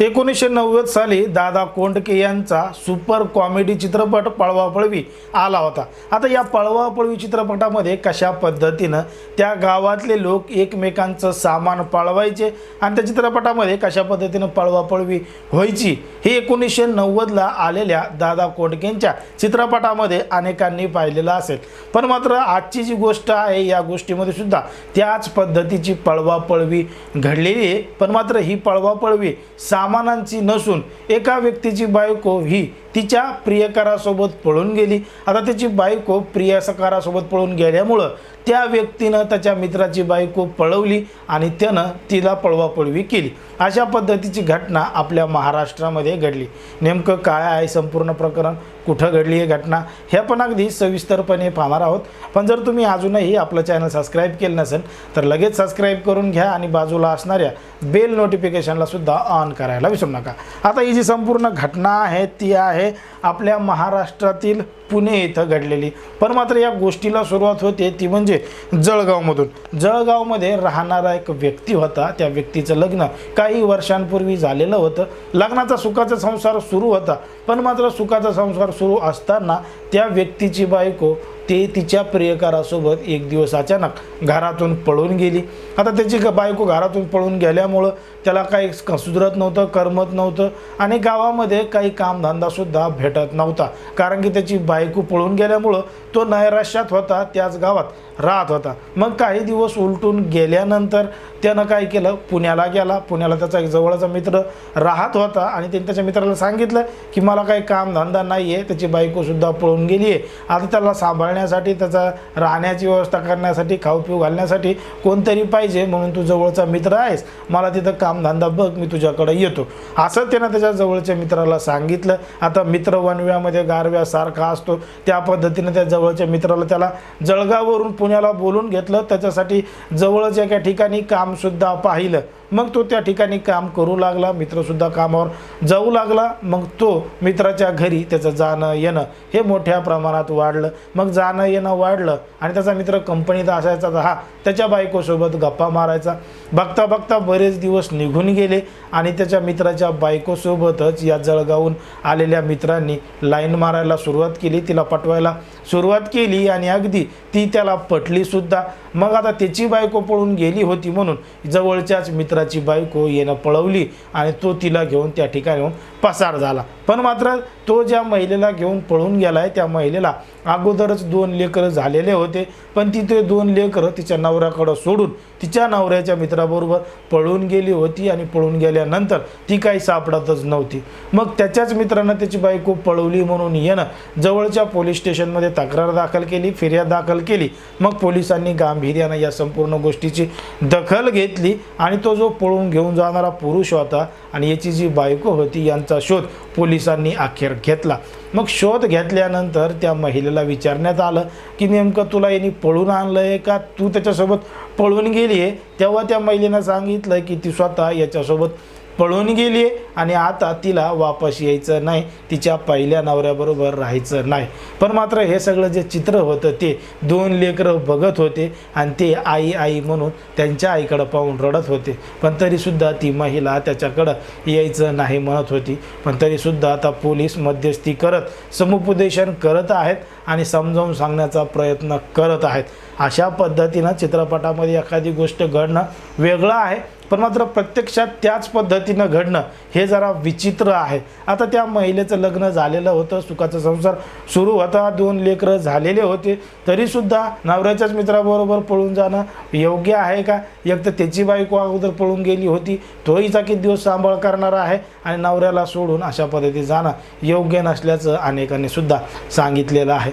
एकोणीसशे नव्वद साली दादा कोंडके यांचा सुपर कॉमेडी चित्रपट पळवापळवी आला होता. आता या पळवापळवी चित्रपटामध्ये कशा पद्धतीनं त्या गावातले लोक एकमेकांचं सामान पळवायचे आणि त्या चित्रपटामध्ये कशा पद्धतीनं पळवापळवी व्हायची हे एकोणीसशे नव्वदला आलेल्या दादा कोंडकेंच्या चित्रपटामध्ये अनेकांनी पाहिलेलं असेल. पण मात्र आजची जी गोष्ट आहे या गोष्टीमध्ये सुद्धा त्याच पद्धतीची पळवापळवी घडलेली आहे. पण मात्र ही पळवापळवी सामानांची नसून एका व्यक्तीची बायको ही तिच्या प्रियकरासोबत पळून गेली. आता त्याची बायको प्रियसकारासोबत पळून गेल्यामुळं त्या व्यक्तीनं त्याच्या मित्राची बायको पळवली आणि त्यानं तिला पळवापळवी केली. अशा पद्धतीची घटना आपल्या महाराष्ट्रामध्ये घडली. नेमकं काय आहे संपूर्ण प्रकरण? कुठं घडली ही घटना हे पण अगदी सविस्तरपणे पाहणार आहोत. पण जर तुम्ही अजूनही आपलं चॅनल सबस्क्राईब केलं नसेल तर लगेच सबस्क्राईब करून घ्या आणि बाजूला असणाऱ्या बेल नोटिफिकेशनला सुद्धा ऑन करायला विसरू नका. आता ही जी संपूर्ण घटना आहे ती आहे आपल्या महाराष्ट्रातील पुणे इथं घडलेली. पण मात्र या गोष्टीला सुरुवात होते ती म्हणजे जळगावमधून. जळगावमध्ये राहणारा एक व्यक्ती होता त्या व्यक्तीचं लग्न काही वर्षांपूर्वी झालेलं होतं. लग्नाचा सुखाचा संसार सुरू होता पण मात्र सुखाचा संसार सुरू असताना त्या व्यक्तीची बायको ते तिच्या प्रियकारासोबत एक दिवस अचानक घरातून पळून गेली. आता त्याची बायको घरातून पळून गेल्यामुळं त्याला काही क- सुधरत नव्हतं करमत नव्हतं आणि गावामध्ये काही कामधंदासुद्धा भेटत नव्हता. कारण की त्याची बायको पळून गेल्यामुळं तो नैराश्यात होता त्याच गावात राहत होता. मग काही दिवस उलटून गेल्यानंतर त्यानं काय केलं? पुण्याला गेला. पुण्याला त्याचा एक जवळचा मित्र राहत होता आणि त्याने त्याच्या मित्राला सांगितलं की मला काही कामधंदा नाही आहे त्याची बायकोसुद्धा पळून गेली आहे आता त्याला सांभाळण्यासाठी त्याचा राहण्याची व्यवस्था करण्यासाठी खाऊ पिऊ घालण्यासाठी कोणतरी पाहिजे म्हणून तू जवळचा मित्र आहेस. मला तिथं कामधंदा बघ मी तुझ्याकडे येतो. असं त्यानं त्याच्या जवळच्या मित्राला सांगितलं. आता मित्र वनव्यामध्ये गारव्यासारखा असतो. त्या पद्धतीनं त्या जवळच्या मित्राला त्याला जळगाववरून पुण्याला बोलून घेतलं. त्याच्यासाठी जवळच एका ठिकाणी कामसुद्धा पाहिलं. मग तो त्या ठिकाणी काम करू लागला. मित्रसुद्धा कामावर जाऊ लागला. मग तो मित्राच्या घरी त्याचं जाणं येणं हे मोठ्या प्रमाणात वाढलं. मग जा जाणं येणं वाढलं आणि त्याचा मित्र कंपनीत असायचा तर हा त्याच्या बायकोसोबत गप्पा मारायचा. बघता बघता बरेच दिवस निघून गेले आणि त्याच्या मित्राच्या बायकोसोबतच या जळगावून आलेल्या मित्रांनी लाईन मारायला सुरुवात केली तिला पटवायला सुरुवात केली आणि अगदी ती त्याला पटलीसुद्धा मग आता त्याची बायको पळून गेली होती म्हणून जवळच्याच मित्राची बायको येणं पळवली आणि तो तिला घेऊन त्या ठिकाणी पसार झाला. पण मात्र तो ज्या महिलेला घेऊन पळून गेला आहे त्या महिलेला अगोदरच दोन लेकरं झालेले होते. पण ती ते दोन लेकरं तिच्या नवऱ्याकडं सोडून तिच्या नवऱ्याच्या मित्राबरोबर पळून गेली होती आणि पळून गेल्यानंतर ती काही सापडतच नव्हती. मग त्याच्याच मित्रानं त्याची बायको पळवली म्हणून येणं जवळच्या पोलीस स्टेशनमध्ये तक्रार दाखल केली फिर्याद दाखल केली. मग पोलिसांनी गांभीर्यानं या संपूर्ण गोष्टीची दखल घेतली आणि तो जो पळून घेऊन जाणारा पुरुष होता आणि याची जी बायको होती यांचा शोध पोलिसांनी अखेर घेतला. मग शोध घेतल्यानंतर त्या महिलेला विचारण्यात आलं की नेमकं तुला यांनी पळून आणलं आहे का? तू त्याच्यासोबत पळून गेली आहे तेव्हा त्या महिलेनं सांगितलं की ती स्वतः याच्यासोबत पळून गेली आहे आणि आता तिला वापस यायचं नाही. तिच्या पहिल्या नवऱ्याबरोबर राहायचं नाही. पण मात्र हे सगळं जे चित्र होतं ते दोन लेकरं बघत होते आणि ते आई आई म्हणून त्यांच्या आईकडं पाहून रडत होते. पण तरीसुद्धा ती महिला त्याच्याकडं यायचं नाही म्हणत होती. पण तरीसुद्धा आता पोलीस मध्यस्थी करत समुपदेशन करत आहेत. आणि समजावून सांगण्याचा प्रयत्न करत आहेत. अशा पद्धतीनं चित्रपटामध्ये एखादी गोष्ट घडणं वेगळं आहे पण मात्र प्रत्यक्षात त्याच पद्धतीनं घडणं हे जरा विचित्र आहे. आता त्या महिलेचं लग्न झालेलं होतं सुखाचा संसार सुरू होता दोन लेकरं झालेले होते तरीसुद्धा नवऱ्याच्याच मित्राबरोबर पळून जाणं योग्य आहे का? एक तर त्याची बायको अगोदर पळून गेली होती तोही किती दिवस सांभाळ करणारा आहे आणि नवऱ्याला सोडून अशा पद्धती जाणं योग्य नसल्याचं अनेकांनी सुद्धा सांगितलेलं आहे.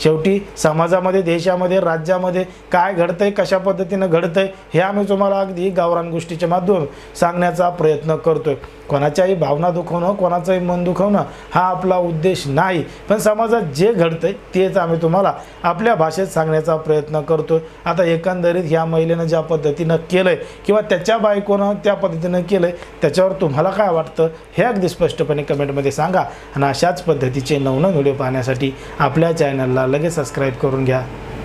शेवटी समाजामध्ये देशामध्ये राज्यामध्ये काय घडतंय कशा पद्धतीनं घडतंय हे आम्ही तुम्हाला अगदी गावरान गोष्टीच्या माध्यम सांगण्याचा प्रयत्न करतोय. कोणाच्याही भावना दुखवणं कोणाचंही मन दुखवणं हा आपला उद्देश नाही. पण समाजात जे घडतंय तेच आम्ही तुम्हाला आपल्या भाषेत सांगण्याचा प्रयत्न करतोय. आता एकंदरीत ह्या महिलेनं ज्या पद्धतीनं केलंय किंवा त्याच्या बायकोनं त्या पद्धतीनं केलंय त्याच्यावर तुम्हाला काय वाटतं हे अगदी स्पष्टपणे कमेंटमध्ये सांगा. आणि अशाच पद्धतीचे नवनवीन व्हिडिओ पाहण्यासाठी आपल्या चॅनलला लगेच सबस्क्राईब करून घ्या.